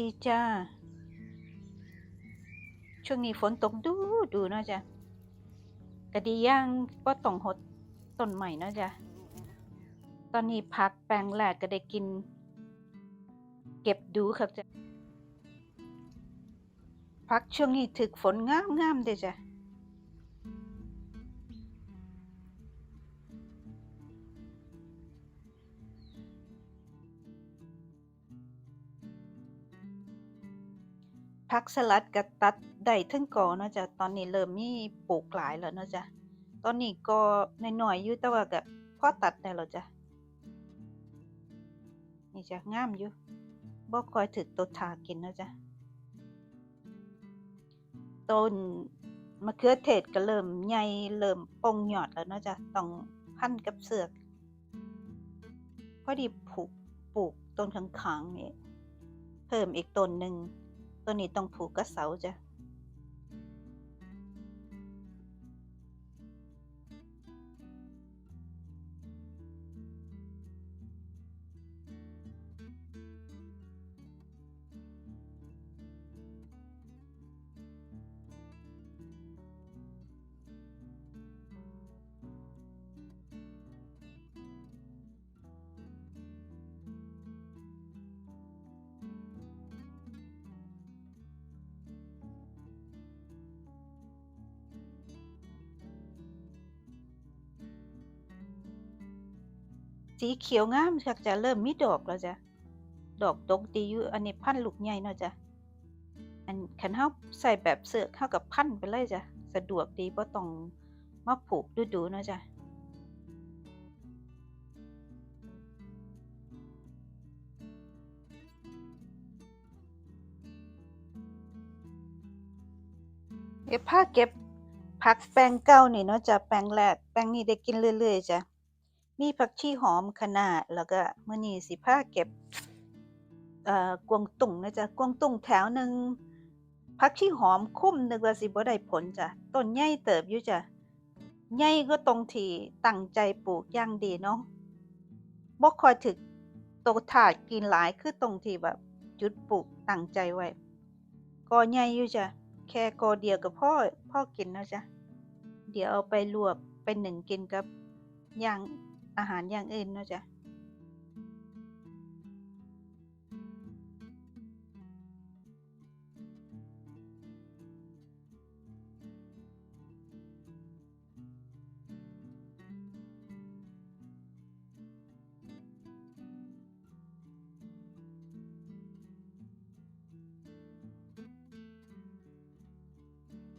ดีจ้า ช่วงนี้ฝนตกดูดูเนาะจ้ะกะดีย่างก็ต้องหดต้นใหม่เนาะจ้ะ ตอนนี้พักแปลงแหลกก็ได้กิน เก็บดูครับจ้ะพักช่วงนี้ถึกฝนงามงามเด้จ้ะ ผักสลัดก็ตัดได้เทึงกอเนาะจ้ะตอนนี้เริ่มมีปลูกหลายแล้วเนาะจ้ะตอนนี้ก็น้อยๆอยู่แต่ว่าก็พอตัดได้แล้วจ้ะนี่จ้ะงามอยู่บ่คอยถึกต้นทากินเนาะจ้ะต้นมะเขือเทศก็เริ่มใหญ่เริ่มปงหยอดแล้วเนาะจ้ะต้องพันกับเสือกพอดีผูกปลูกต้นข้างๆนี่เพิ่มอีกต้นหนึ่ง ตัวนี้ต้องผูกกับเสาจ้ะ สีเขียวงามชักจะเริ่มมีดอกแล้วจ้ะดอกตกดีอยู่อันนี้พันธุ์ลูกใหญ่เนาะจ้ะอันคันเฮาใส่แบบเสือกเฮากับพันไปเลยจ้ะสะดวกดีบ่ต้องมาผูกดูๆเนาะจ้ะเดี๋ยวพาเก็บผักแปลงเก่านี่เนาะจ้ะแปลงแรกแปลงนี้ได้กินเรื่อยๆจ้ะ มีผักชีหอมคะน้าแล้วก็มื้อนี้สิพาเก็บเอ่อกวางตุ้งนะจ๊ะกวางตุ้งแถวหนึ่งผักชีหอมคุ้มนึกว่าสิบ่ได้ผลจ้ะต้นใหญ่เติบอยู่จ้ะใหญ่ก็ตรงที่ตั้งใจปลูกอย่างดีเนาะบ่คอยถึกโตถาดกินหลายคือตรงที่แบบจุดปลูกตั้งใจไว้กอใหญ่อยู่จ้ะแค่กอเดียวก็พอพ่อกินแล้วจ้ะเดี๋ยวเอาไปลวกไปนึ่งกินกับอย่าง อาหารอย่างอื่นเนาะจ้ะ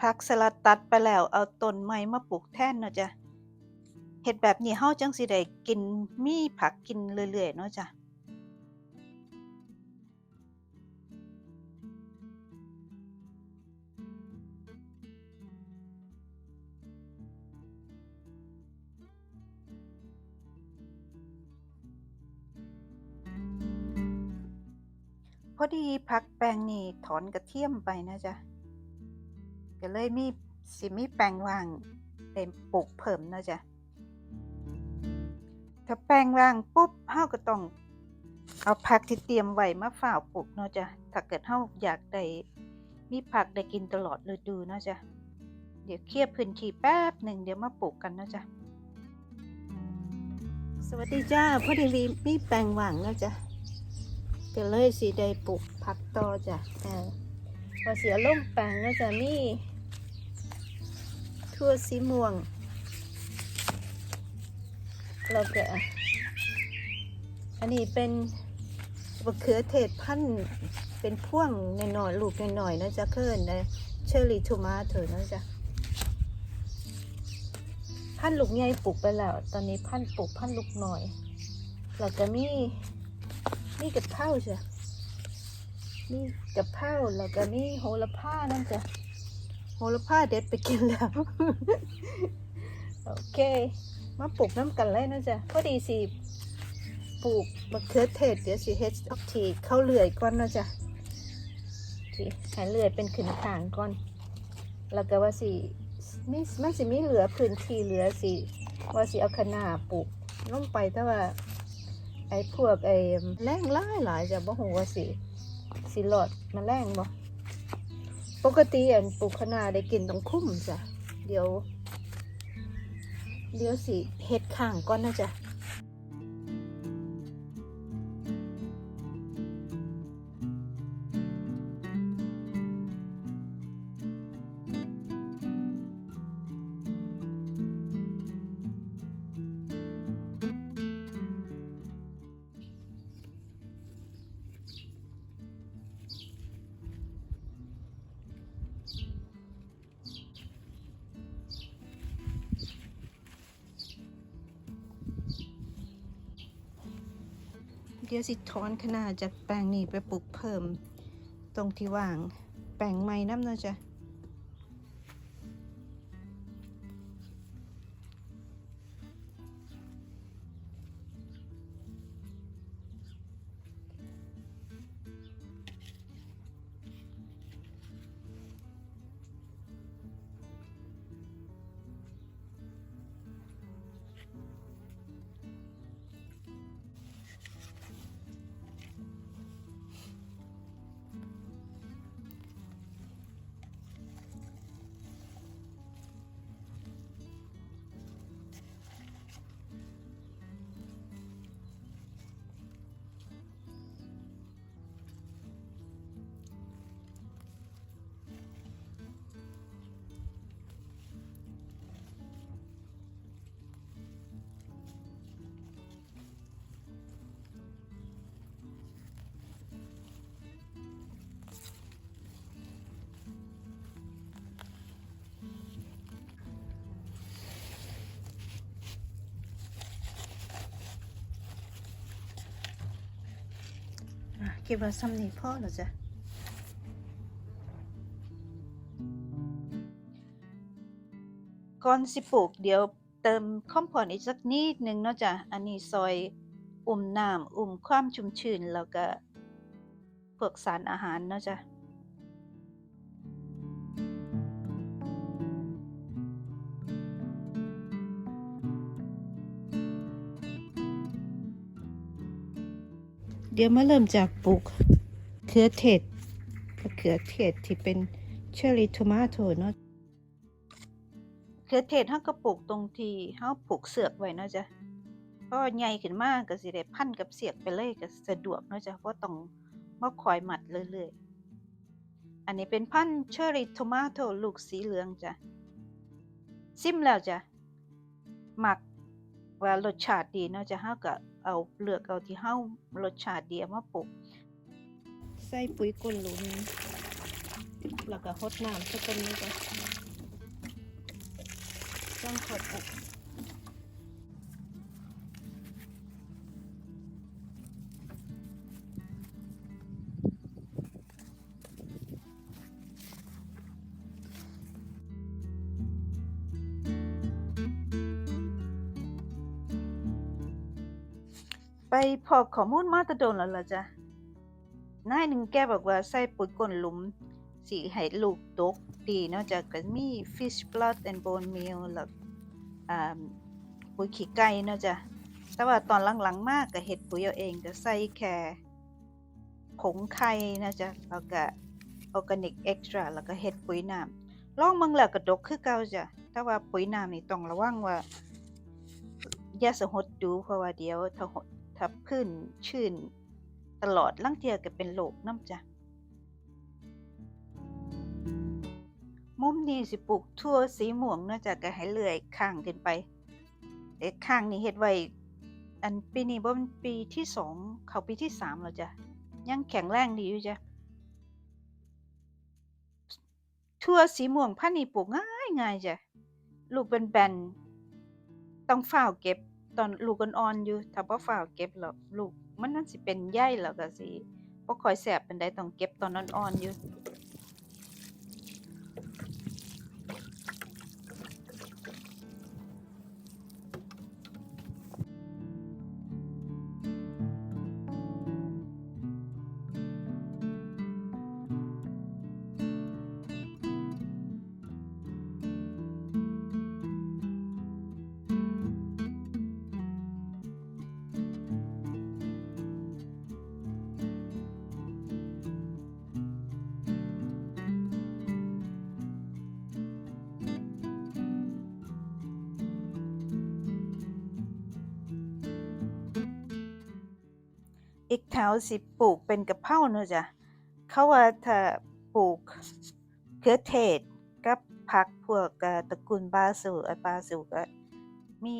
ผักสลัดตัดไปแล้วเอาต้นใหม่มาปลูกแทนเนาะจ้ะ เฮ็ดแบบนี้เฮาจังสิได้กินมีผักกินเรื่อยๆเนาะจ้ะพอดีผักแปลงนี่ถอนกระเทียมไปนะจ๊ะก็เลยมีสิมีแปลงว่างได้ปลูกเพิ่มนะจ๊ะ ถ้าแปลงว่างปุ๊บเฮาก็ต้อง เอาผักที่เตรียมไว้มาฝ้าวปลูกเนาะจ๊ะถ้าเกิดเฮาอยากได้มีผักได้กินตลอดฤดูเนาะจ๊ะเดี๋ยวเคลียร์พื้นที่แป๊บหนึ่งเดี๋ยวมาปลูกกันเนาะจ๊ะสวัสดีจ้าพอดีมีมีแปลงว่างแล้วจ้ะก็เลยสิได้ปลูกผักต่อจ้ะอ่าพอเสียล่มแปลงแล้วจ้ะมีทั่วสีม่วง แล้วก็อันนี้เป็นมะเขือเทศพันธ์เป็นพ่วงหน่อยๆลูกหน่อยๆนะจ๊ะเคินนะเชอร์รี่ทูมาเถอะนะจ๊ะพันธุ์ลูกใหญ่ปลูกไปแล้ว ตอนนี้พันธุ์ปลูกพันธุ์ลูกหน่อยแล้วก็มีนี่กับข้าจ้ะนี่กับข้าวแล้วก็นี่โหระพานั่นจ้ะโหระพาเด็ดไปกินแล้ว โอเค มาปลูกน้ำกันเลยนะจ๊ะพอดีสิปลูกมะเขือเทศเดี๋ยวสิเฮ็ดทีเข้าเลื่อยก่อนนะจ๊ะทีห้เลื่อยเป็นขึ้นขางก่อน แล้วก็ว่าสิมีมันสิมีเหลือพื้นที่เหลือสิว่าสิเอาคะน้าปลูกลงไปแต่ว่าไอ้พวกไอ้แรงหลายหลายจะบ่ฮู้ว่าสิสิหลอดมาแรงบ่ปกติอันปลูกคะน้าได้กินต้องคุ้มจ้ะเดี๋ยว เดี๋ยวสิเห็ดข้างก่อนนะจ๊ะ เดี๋ยวสิถอนขนาดจากแปลงนี้ไปปลูกเพิ่ม ตรงที่ว่าง แปลงใหม่น้ำเนาะจ้ะ คิดว่าซ้ำนีพ่อแล้วจ้ะก่อนสิปลูกเดี๋ยวเติมคอมพอนอีกสักนิดหนึ่งเนาะจ้ะ อันนี้ซอยอุ่มน้ำอุ่มความชุ่มชื้นแล้วก็พวกสารอาหารเนาะจ้ะ เดี๋ยวมาเริ่มจากปลูกเขือเทศมะเขือเทศที่เป็นเชอร์รี่ทมาโตเนาะเขือเทศเฮาก็ปลูกตรงที่เฮาปลูกเสือกไว้เนาะจ้ะพอใหญ่ขึ้นมากก็สิได้พันกับเสียกไปเลยก็สะดวกเนาะจ้ะบ่ต้องมาคอยหมัดเรื่อยๆ อันนี้เป็นพันเชอร์รี่ทมาโตลูกสีเหลืองจ้ะซิมแล้วจ้ะหมักว่ารสชาติดีเนาะจ้ะเฮาก็ เอาเลือกเอาที่เฮารสชาติดียวมาปลูกใส่ปุ๋ยก้นหลุมแล้วก็หดน้ำสักคนนึงจ้ะต้องขดอก พอกข้อมูลมาตะโดนแล้วล่ะจ้ะนายหนึ่งแกบอกว่าใส่ปุ๋ยก้นหลุมสิให้ลูกตกดีนาะจากก็มี fish blood and bone meal แล้วอ่าปุ๋ยขี้ไก่เนาะจ้ะแต่ว่าตอนหลังๆมากก็เฮ็ดปุ๋ยเอาเองก็ใส่แค่ผงไข่นาะจ้ะแล้วก็ออร์แกนิกเอ็กซ์ตร้าแล้วก็เฮ็ดปุ๋ยน้ำลองเบิ่งแล้วก็ดกคือเก่าจ้ะแต่ว่าปุ๋ยน้ำนี่ต้องระวังว่าอย่าสหดดูเพราะว่าเดี๋ยวถ้าหด ถ้าพื้นชื้นตลอดลังเทียก็เป็นโรคน้ำจ้ะมุมนี้สิปลูกทั่วสีม่วงเนาะจ้ะก็ให้เลื่อยข้างขึ้นไปเด็ข้างนี้เฮ็ดไว้อันปีนี้บ่เป็นปีที่สองเข้าปีที่สามแล้วจ้ะยังแข็งแรงดีอยู่จ้ะทั่วสีม่วงพันนี้ปลูกง่ายง่ายจ้ะลูกเป็นแบนต้องเฝ้าเก็บ ตอนลูกอ่อนๆอยู่ถ้าบ่ฝาวเก็บแล้วลูกมันนั่นสิเป็นใยแล้วก็สิบ่ค่อยแซ่บปานใดต้องเก็บตอนอ่อนๆอยู่ อีกแถวสิปลูกเป็นกะเพราเนาะจ้ะเขาว่าถ้าปลูกเขือเทศกับผักพวกตระกูลบาซิลเอ่อบาซิลก็มี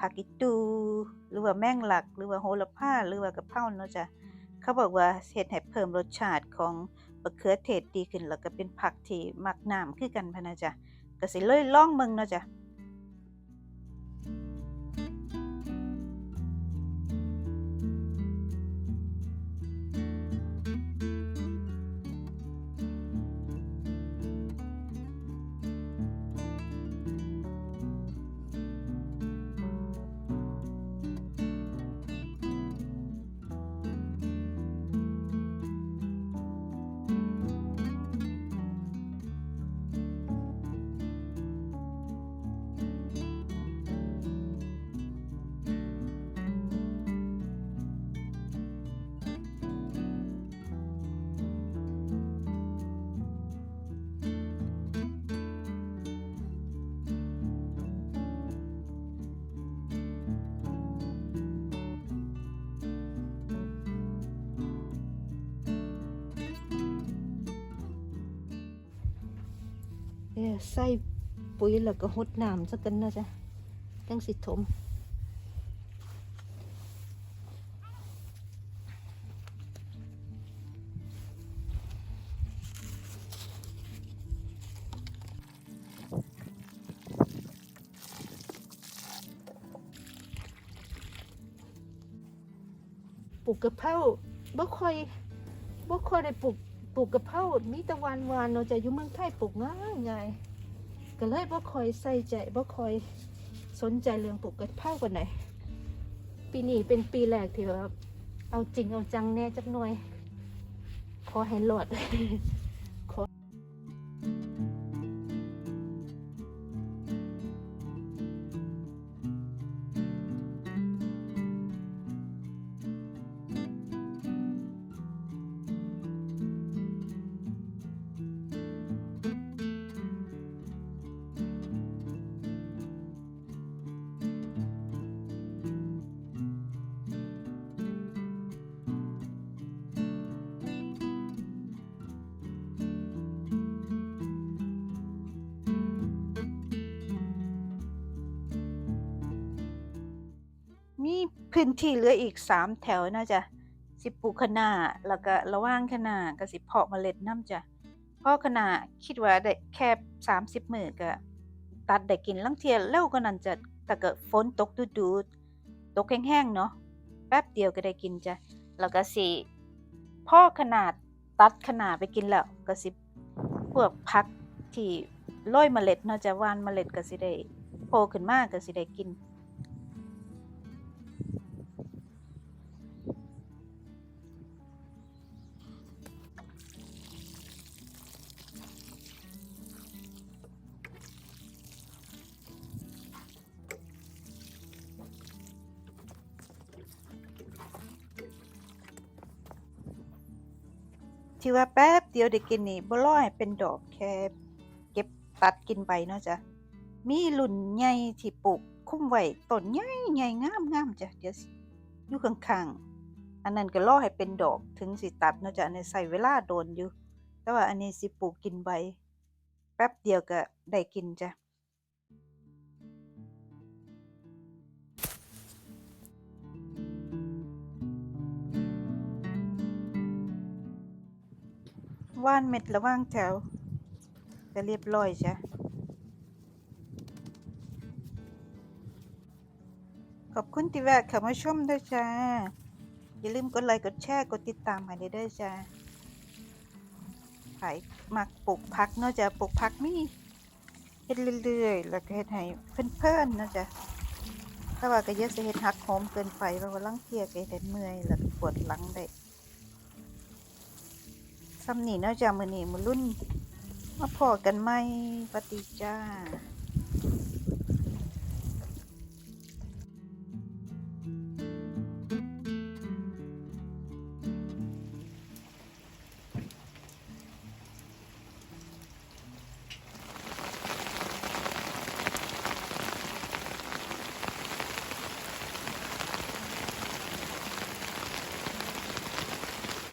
ผักอีตูหรือว่าแมงลัก หรือว่าโหระพาหรือว่ากะเพราเนาะจ้ะเขาบอกว่าเฮ็ดให้เพิ่มรสชาติของมะเขือเทศดีขึ้นแล้วก็เป็นผักที่มักน้ำคือกันพะนะจ้ะก็สิเลยล่องเบิ่งเนาะจ้ะ ใส่ปุ๋ยแล้วก็หดน้ำซะกันนะจ๊ะจังสิถมปลูกกะเพราบ่ค่อยบ่ค่อยได้ปลูก ปลูกกะเพรามีตะวานวานเนาะจะอยู่เมืองไทยปลูกง่ายง่ายก็เลยบ่คอยใส่ใจบ่คอยสนใจเรื่องปลูกกะเพราก่อนใดปีนี้เป็นปีแรกที่แบบเอาจริงเอาจังแน่จักหน่อยขอให้รอด พื้นที่เหลืออีก3แถวนะจ๊ะสิปลูกคะน้าแล้วก็ระว่างคะน้าก็สิเพาะเมล็ดน้ำจ้ะเพราะคะน้าคิดว่าได้แค่30มื้อก็ตัดได้กินลังเที่ยเร็วกว่านั้นจะถ้าเกิดฝนตกดูๆตกแห้งๆเนาะแป๊บเดียวก็ได้กินจ้ะแล้วก็สิพ่อขนาดตัดคะน้าไปกินแล้วก็สิพวกผักที่โรยเมล็ดเนาะจะวานเมล็ดก็สิได้โผล่ขึ้นมาก็สิได้กิน ที่ว่าแป๊บเดียวได้กินนี่บ่รอให้เป็นดอกแค่เก็บตัดกินไปเนาะจ้ะมีหลุ่นใหญ่ที่ปลูกคุ้มไว้ต้นใหญ่ใหญ่งามงามจ้ะเดี๋ยวอยู่ข้างๆอันนั้นก็รอให้เป็นดอกถึงสิตัดเนาะจ้ะอันนี้ใส่เวลาโดนอยู่ แต่ว่าอันนี้สิปลูกกินใบแป๊บเดียวก็ได้กินจ้ะ ว่านเม็ดระว่างแถวก็เรียบร้อยจ้ะขอบคุณที่แวะเข้ามาชมด้วยจ้า อย่าลืมกดไลค์กดแชร์กดติดตามให้ได้ด้วยจ้าไผมักปลูกผักเนาะจ้ะปลูกผักมีเฮ็ดเรื่อยๆ แล้วก็เฮ็ดให้เพิ่อนๆเนาะจ้ะแต่ว่าก็อย่าสิเฮ็ดหักโหมเกินไปเพราะว่าลังเทียก็เฮ็ดให้เมื่อยแล้วปวดหลังได้ ซ้ำนี่เนาจะมือนี่มือรุ่น มาพอกันไหมปฏิจ้า